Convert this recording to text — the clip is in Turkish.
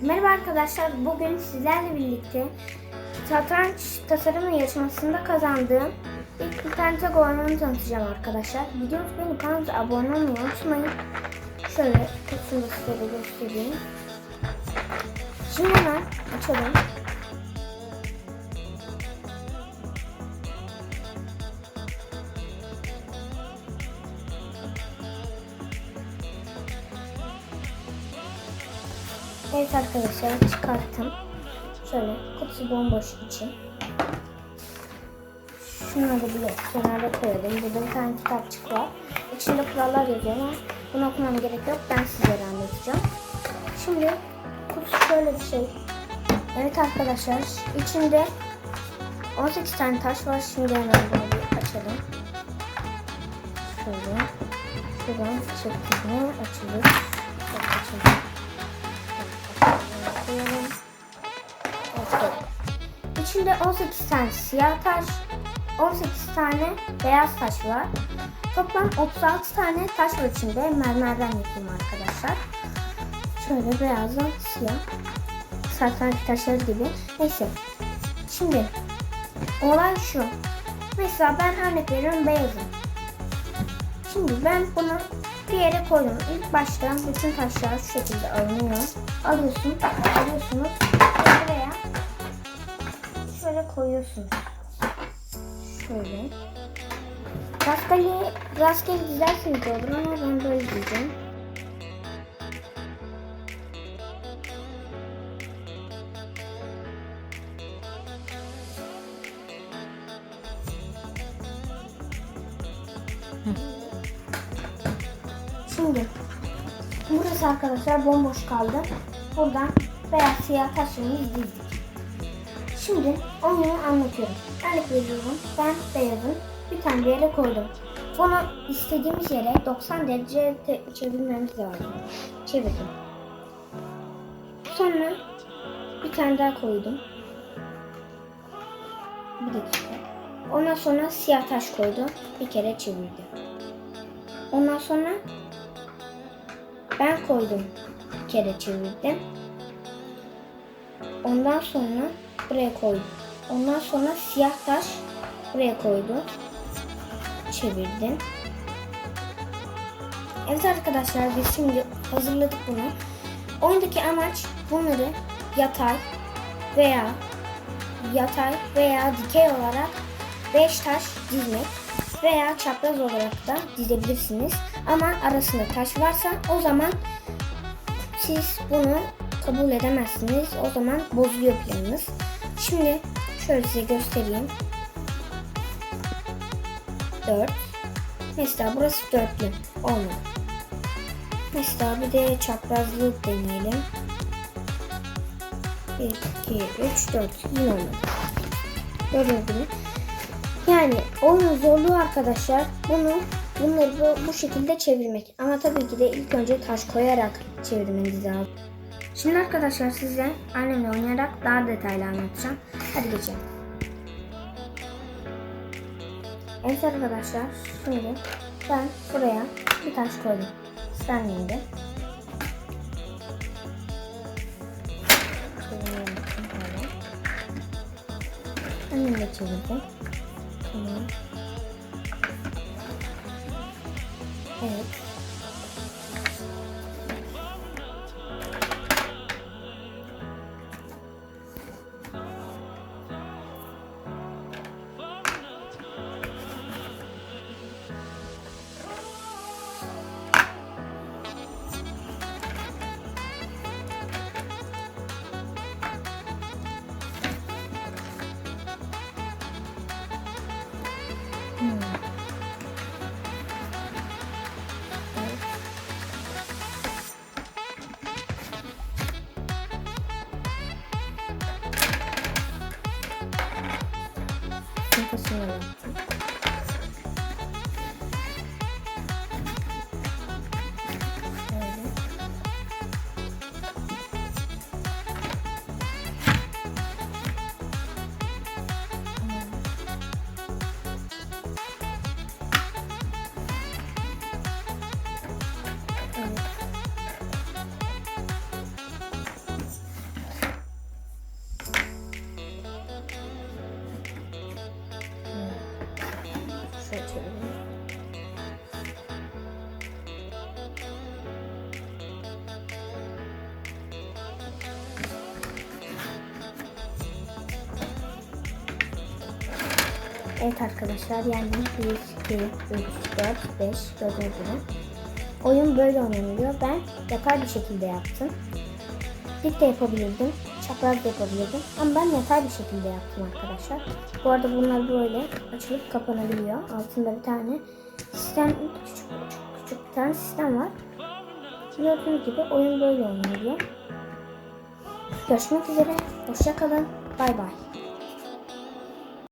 Merhaba arkadaşlar. Bugün sizlerle birlikte satranç tasarım yarışmasında kazandığım ilk oyununu tanıtacağım arkadaşlar. Videomuz benim kanalıma abone olmayı unutmayın. Şöyle kutusunu size göstereyim. Şimdi hemen açalım. Evet arkadaşlar çıkarttım. Şöyle kutusu bomboş için. Şunları bir kenara koyalım. Burada bir tane kitapçık var. İçinde kurallar yazıyor ama bunu okumam gerek yok. Ben sizlere anlatacağım. Şimdi kutusu şöyle bir şey. Evet arkadaşlar içinde 18 tane taş var. Şimdi hemen bunu açalım. Şöyle. Şuradan çektiğini açılır. Çok açılır koyalım. Evet. İçinde 18 tane siyah taş, 18 tane beyaz taş var. Toplam 36 tane taş var içinde. Mermerden yapayım arkadaşlar. Şöyle beyazdan siyah. Satranç taşları gibi. Neyse. Şimdi olay şu. Mesela ben örnek veriyorum beyazım. Şimdi ben bunu bir yere koydum. İlk başta bütün taşlar şu şekilde alınıyor. Alıyorsun, alıyorsunuz ve buraya şöyle koyuyorsunuz. Şöyle. Rastgele, rastgele dizerseniz de olur ama ben böyle diyeceğim. Şimdi burası arkadaşlar bomboş kaldı. Buradan beyaz siyah taşlarımızı dizdik. Şimdi oyunu anlatıyorum. Örnek veriyorum. Ben beyazın bir tane bir yere koydum. Bunu istediğimiz yere 90 derece çevirmemiz lazım. Çevirdim. Sonra bir tane daha koydum. Bir dakika. Ondan sonra siyah taş koydum. Bir kere çevirdim. Ondan sonra ben koydum. Bir kere çevirdim. Ondan sonra buraya koydum. Ondan sonra siyah taş buraya koydum. Çevirdim. Evet arkadaşlar biz şimdi hazırladık bunu. Oyundaki amaç bunları yatay veya yatay veya dikey olarak 5 taş dizmek veya çapraz olarak da dizebilirsiniz. Ama arasında taş varsa o zaman siz bunu kabul edemezsiniz. O zaman bozuluyor planınız. Şimdi şöyle size göstereyim. 4. Mesela burası dörtlü. Olmadı. Mesela bir de çaprazlı deneyelim. 1, 2, 3, 4. Yine olmadı. Gördüğünüz. Yani oyunun zorluğu arkadaşlar bunu bunları bu, bu şekilde çevirmek. Ama tabii ki de ilk önce taş koyarak çevirmeniz lazım. Şimdi arkadaşlar size annemle oynayarak daha detaylı anlatacağım. Hadi geçelim. Evet arkadaşlar şimdi ben buraya bir taş koydum. Bakayım böyle. Annem de çevirdi. Tamam. Evet. Kafasını yaptım. Evet arkadaşlar yani 1, 2, 3, 4, 5 gördüğünüz gibi. Oyun böyle oynanıyor. Ben yatay bir şekilde yaptım. Dik de yapabilirdim. Çapraz da yapabilirdim. Ama ben yatay bir şekilde yaptım arkadaşlar. Bu arada bunlar böyle açılıp kapanabiliyor. Altında bir tane sistem, küçük, çok küçük bir tane sistem var. Gördüğünüz gibi oyun böyle oynanıyor. Görüşmek üzere. Hoşça kalın. Bay bay.